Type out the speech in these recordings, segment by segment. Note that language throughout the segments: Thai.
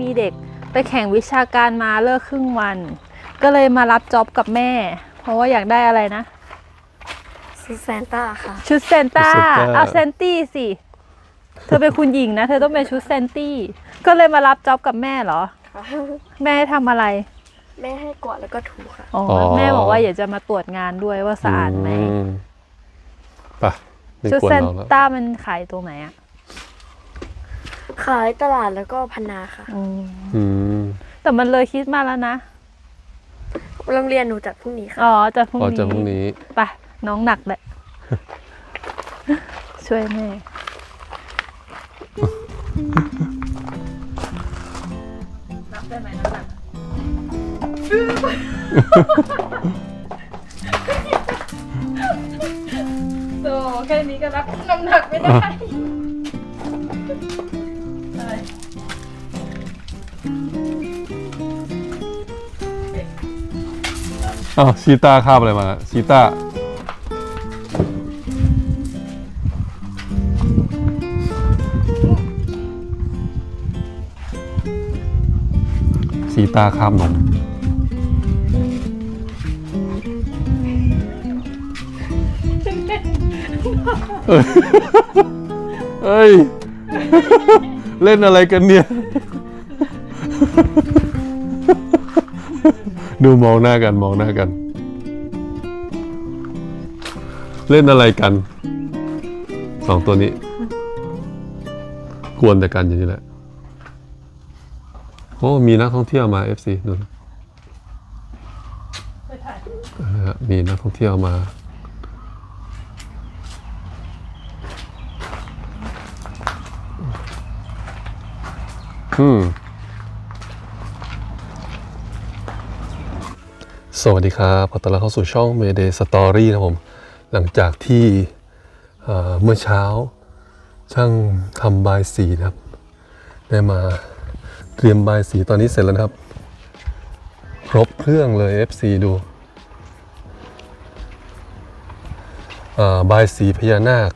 มีเด็กไปแข่งวิชาการมาเลิกครึ่งวัน ก็เลยมารับจ็อบกับแม่ เพราะว่าอยากได้อะไรนะซูแซนต้าค่ะ ชุดเซนต้าชุดเซนต้า เอาเซนตี้สิ เธอเป็นคุณหญิงนะ เธอต้องเป็นชุดเซนตี้ ก็เลยมารับจ็อบกับแม่เหรอ แม่ให้ทำอะไร แม่ให้กวาดแล้วก็ถูค่ะ อ๋ออ๋อแม่บอกว่าอยากจะมาตรวจงานด้วยว่าสะอาดไหม อืไปไม่ชุดควรเซนเราแล้วต้ามันขายตรงไหนอะ ขายตลาดแล้วก็พันนาค่ะ อืมอืมแต่มันเลยคริดมาสแล้วนะ โรงเรียนหนูจัดพรุ่งนี้ค่ะ อ๋อจะพรุ่งพอนี้จะพรุ่งนี้ ไปน้องหนักแหละ ช่วยแม่นับได้ไหมน้ำหนักโตแค่นี้ก็รับน้ำหนักไม่ได้ อ้าวชีต้าคาบอะไรมาชีต้าชีต้าคาบนมเอ้ยเอ้ย เล่นอะไรกันเนี่ย ดูมองหน้ากันมองหน้ากัน เล่นอะไรกัน สองตัวนี้ กวนแต่กันอย่างนี้แหละ โอ้ มีนักท่องเที่ยวมา FC ดูนะนะฮะมีนักท่องเที่ยวมา อืม สวัสดีครับขอต้อนรับเข้าสู่ช่อง Mayday Story นะครับผม หลังจากที่เมื่อเช้าช่างทำบายสีนะครับ ได้มาเตรียมบายสีตอนนี้เสร็จแล้วนะครับ ครบเครื่องเลย FC ดูบายสีพญานาค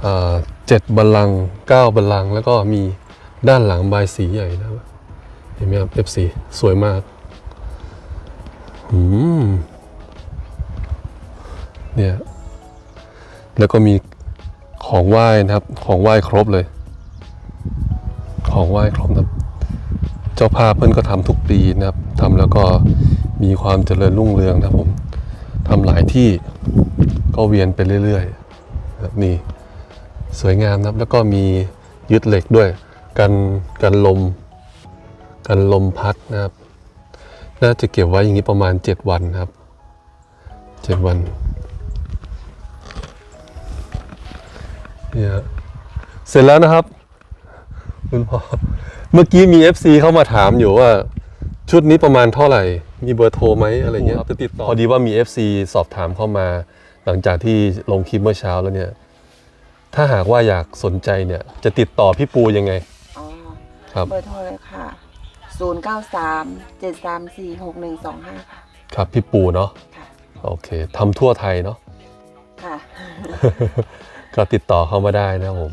เอ่อเจ็ดบัลลังก์เก้าบัลลังก์แล้วก็มีด้านหลังบายสีใหญ่นะครับ เห็นไหมครับ FC สวยมาก อืมเนี่ยแล้วก็มีของไหว้นะครับ ของไหว้ครบเลย ของไหว้ครบนะเจ้าภาพเพื่อนก็ทำทุกปีนะครับทำแล้วก็มีความเจริญรุ่งเรืองนะผมทำหลายที่ก็เวียนไปเรื่อยๆนี่สวยงามนะครับ แล้วก็มียึดเหล็กด้วย กันกันลม กันลมพัดนะครับ น่าจะเก็บไว้อย่างนี้ประมาณ 7 วันครับ 7 วันเนี่ยเสร็จแล้วนะครับคุณพ่อเมื่อกี้มี FC เข้ามาถามอยู่ว่า ชุดนี้ประมาณเท่าไหร่ มีเบอร์โทรไหมอะไรเงี้ยจะติดต่อพอดีว่ามี FC สอบถามเข้ามา หลังจากที่ลงคลิปเมื่อเช้าแล้วเนี่ย ถ้าหากว่าอยากสนใจเนี่ย จะติดต่อพี่ปูยังไง อ๋อ ครับ เบอร์โทรเลยค่ะ 0 9 3 7 3 4 6 1 2 5ค่ะครับพี่ปูเนาะค่ะโอเคทำทั่วไทยเนาะ ค่ะก็ติดต่อเข้ามาได้นะครับผม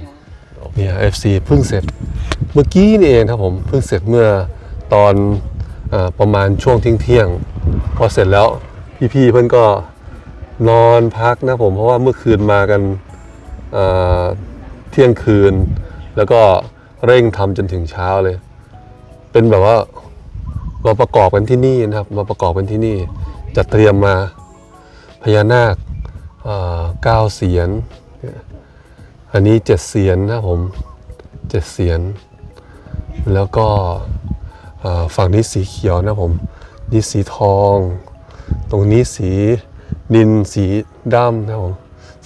เนี่ย FC เพิ่งเสร็จเมื่อกี้นี่เองครับผมเพิ่งเสร็จเมื่อตอนอาประมาณช่วงเที่ยงเที่ยงๆพอเสร็จแล้วพี่ๆเพื่อนก็นอนพักนะผมเพราะว่าเมื่อคืนมากันอ่าเที่ยงคืน แล้วก็เร่งทำจนถึงเช้าเลย เป็นแบบว่ามาประกอบกันที่นี่นะครับ มาประกอบกันที่นี่จะเตรียมมาพญานาคเก้าเสียน อันนี้เจ็ดเสียนนะผมเจ็ดเสียน แล้วก็ฝั่งนี้สีเขียวนะผมนี่สีทอง ตรงนี้สีนินสีดำนะผม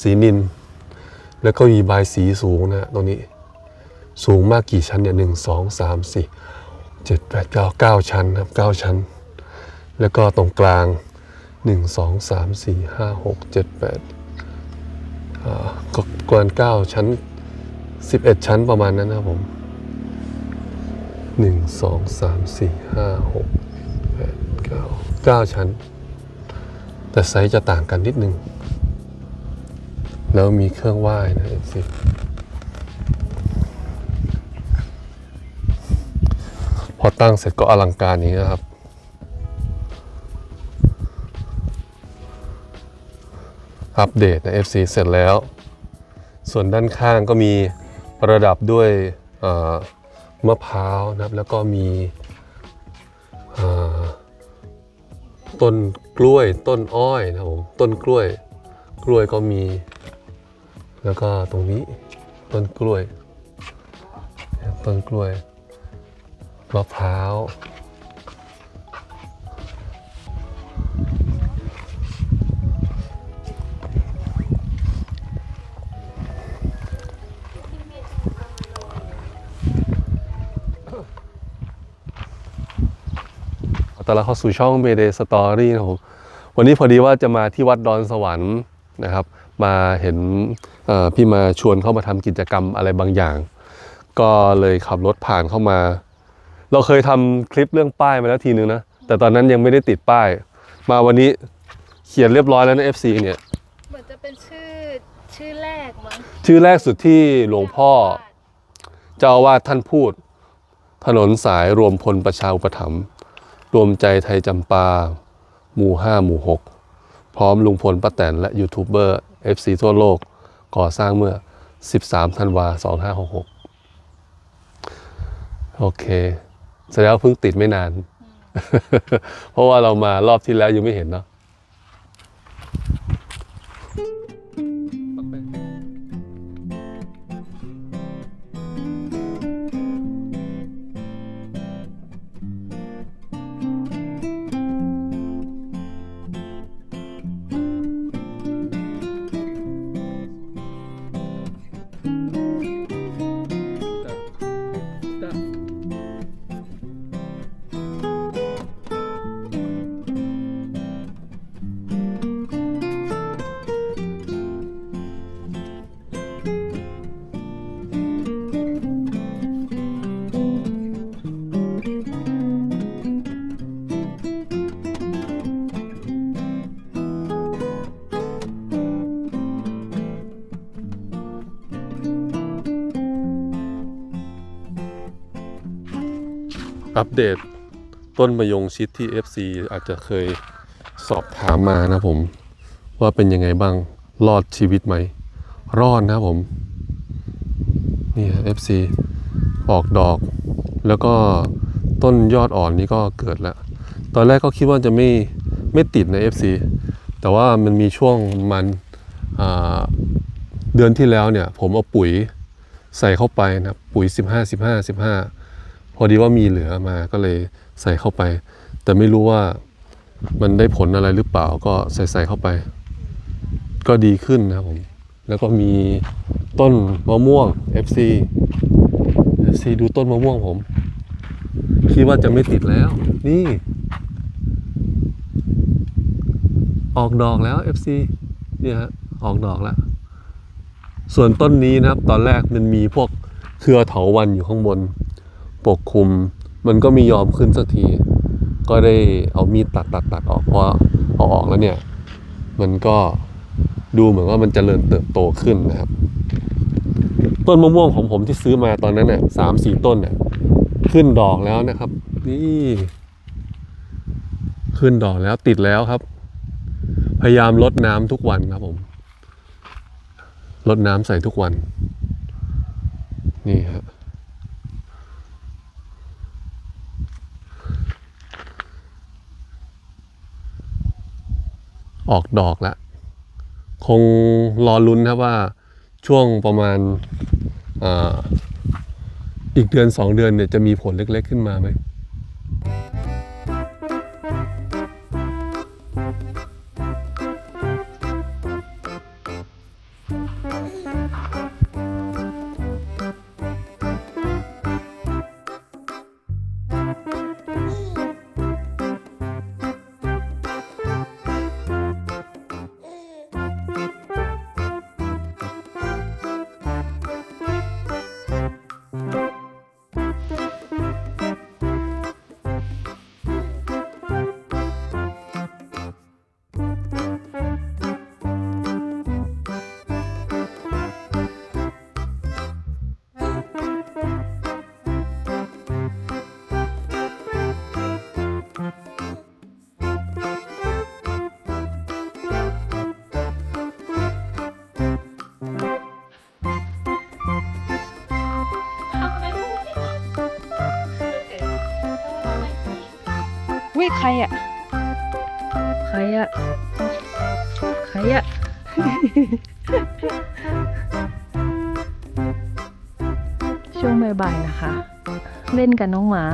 สีนิน แล้วก็มีใบสีสูงนะตรงนี้สูงมากกี่ชั้นเนี่ยหนึ่งสองสามสี่ เจ็ดแปดเก้าเก้าชั้นครับเก้าชั้น แล้วก็ตรงกลางหนึ่งสองสามสี่ห้าหกเจ็ดแปดก็กวนเก้าชั้นสิบเอ็ดชั้นประมาณนั้นนะครับผมหนึ่งสองสามสี่ห้าหกแปดเก้าเก้าชั้น แต่ไซส์จะต่างกันนิดนึง แล้วมีเครื่องไหว้นะสิพอ ตั้งเสร็จก็อลังการอย่างนี้นะครับ อัปเดตใน FC เสร็จแล้ว ส่วนด้านข้างก็มีประดับด้วยมะพร้าวนะครับ แล้วก็มีต้นกล้วยต้นอ้อยนะครับผมต้นกล้วย กล้วยก็มี แล้วก็ตรงนี้ต้นกล้วย ต้นกล้วย มะพร้าวตอนรับเข้าสู่ช่อง Mayday Story นะครับผมวันนี้พอดีว่าจะมาที่วัดดอนสวรรค์นะครับ มาเห็นพี่มาชวนเข้ามาทำกิจกรรมอะไรบางอย่าง ก็เลยขับรถผ่านเข้ามา เราเคยทำคลิปเรื่องป้ายมาแล้วทีนึงนะ แต่ตอนนั้นยังไม่ได้ติดป้าย มาวันนี้เขียนเรียบร้อยแล้วนะ FC เนี่ย เหมือนจะเป็นชื่อชื่อแรกมั้ง ชื่อแรกสุดที่หลวงพ่อ เจ้าอาวาสท่านพูด ถนนสายรวมพลประชาอุปถัมภ์รวมใจไทยจำปา หมู่ 5 หมู่ 6 พร้อมลุงพลป้าแตนและยูทูบเบอร์ FC ทั่วโลกก่อสร้างเมื่อ 13 ธันวา 2566 โอเค แสดงว่าเพิ่งติดไม่นาน เพราะว่าเรามารอบที่แล้วยังไม่เห็นเนาะ อัปเดตต้นมะยงชิดที่ FC อาจจะเคยสอบถามมานะผม ว่าเป็นยังไงบ้างรอดชีวิตไหม รอดนะผมนี่ FC ออกดอก แล้วก็ต้นยอดอ่อนนี่ก็เกิดแล้ว ตอนแรกก็คิดว่าจะไม่ไม่ติดใน FC แต่ว่ามันมีช่วงมันเดือนที่แล้วเนี่ย ผมเอาปุ๋ยใส่เข้าไปนะครับปุ๋ย 15 15 15 อดีว่ามีเหลือมาก็เลยใส่เข้าไป แต่ไม่รู้ว่ามันได้ผลอะไรหรือเปล่าก็ใส่ใส่เข้าไป ก็ดีขึ้นนะครับผม แล้วก็มีต้นมะม่วง FC FC ดูต้นมะม่วงผม คิดว่าจะไม่ติดแล้ว นี่ ออกดอกแล้ว FC เนี่ยฮะออกดอกแล้ว ส่วนต้นนี้นะครับ ตอนแรกมันมีพวกเครือเถาวันอยู่ข้างบน ปกคลุม มันก็ม่ยอมขึ้นสักที ก็ได้เอามีดตัดตัดตัดออกเพอเอาออกแล้วเนี่ย มันก็ดูเหมือนว่ามันจเจริญเติบโตขึ้นนะครับ ต้นมะม่วงของผมที่ซื้อมาตอนนั้นเนี่ยสามสี่ต้นเนี่ยขึ้นดอกแล้วนะครับ นี่ขึ้นดอกแล้วติดแล้วครับ พยายามลดน้ำทุกวันครับผมลดน้ำใส่ทุกวัน นี่ครับ ออกดอกแล้วคงรอลุ้นครับว่าช่วงประมาณออีกเดือนสองเดือนเนี่ยจะมีผลเล็กๆขึ้นมาไหม ใครอะใครอะใครอะช่วงบ่ายๆนะคะ เล่นกับน้องหมา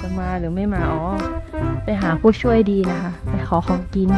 จะมาหรือไม่มาอ๋อไปหาผู้ช่วยดีนะคะ ไปขอของกิน